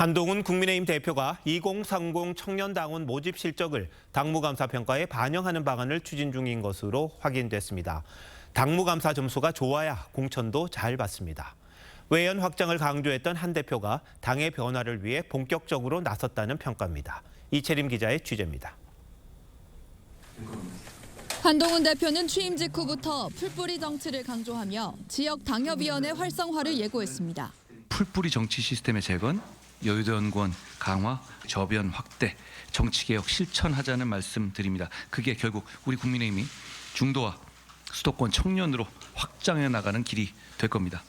한동훈 국민의힘 대표가 2030 청년당원 모집 실적을 당무감사 평가에 반영하는 방안을 추진 중인 것으로 확인됐습니다. 당무감사 점수가 좋아야 공천도 잘 받습니다. 외연 확장을 강조했던 한 대표가 당의 변화를 위해 본격적으로 나섰다는 평가입니다. 이채림 기자의 취재입니다. 한동훈 대표는 취임 직후부터 풀뿌리 정치를 강조하며 지역 당협위원회 활성화를 예고했습니다. 풀뿌리 정치 시스템의 재건, 여의도 연구원 강화, 저변 확대, 정치 개혁 실천하자는 말씀드립니다. 그게 결국 우리 국민의힘이 중도와 수도권 청년으로 확장해 나가는 길이 될 겁니다.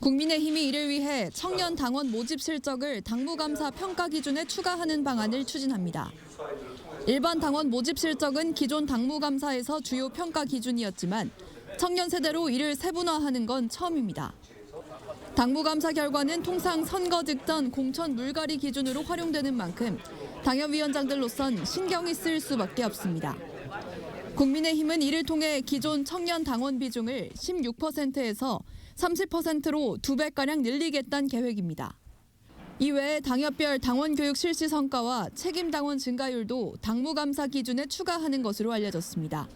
국민의힘이 이를 위해 청년 당원 모집 실적을 당무감사 평가 기준에 추가하는 방안을 추진합니다. 일반 당원 모집 실적은 기존 당무감사에서 주요 평가 기준이었지만 청년 세대로 이를 세분화하는 건 처음입니다. 당무감사 결과는 통상 선거 직전 공천 물갈이 기준으로 활용되는 만큼 당협위원장들로선 신경이 쓰일 수밖에 없습니다. 국민의힘은 이를 통해 기존 청년 당원 비중을 16%에서 30%로 두 배가량 늘리겠다는 계획입니다. 이외에 당협별 당원 교육 실시 성과와 책임 당원 증가율도 당무감사 기준에 추가하는 것으로 알려졌습니다.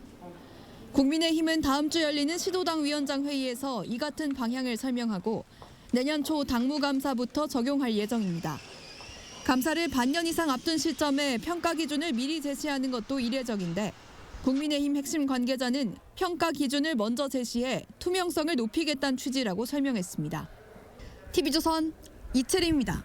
국민의힘은 다음 주 열리는 시도당 위원장 회의에서 이 같은 방향을 설명하고 내년 초 당무감사부터 적용할 예정입니다. 감사를 반년 이상 앞둔 시점에 평가 기준을 미리 제시하는 것도 이례적인데 국민의힘 핵심 관계자는 평가 기준을 먼저 제시해 투명성을 높이겠다는 취지라고 설명했습니다. TV조선 이채림입니다.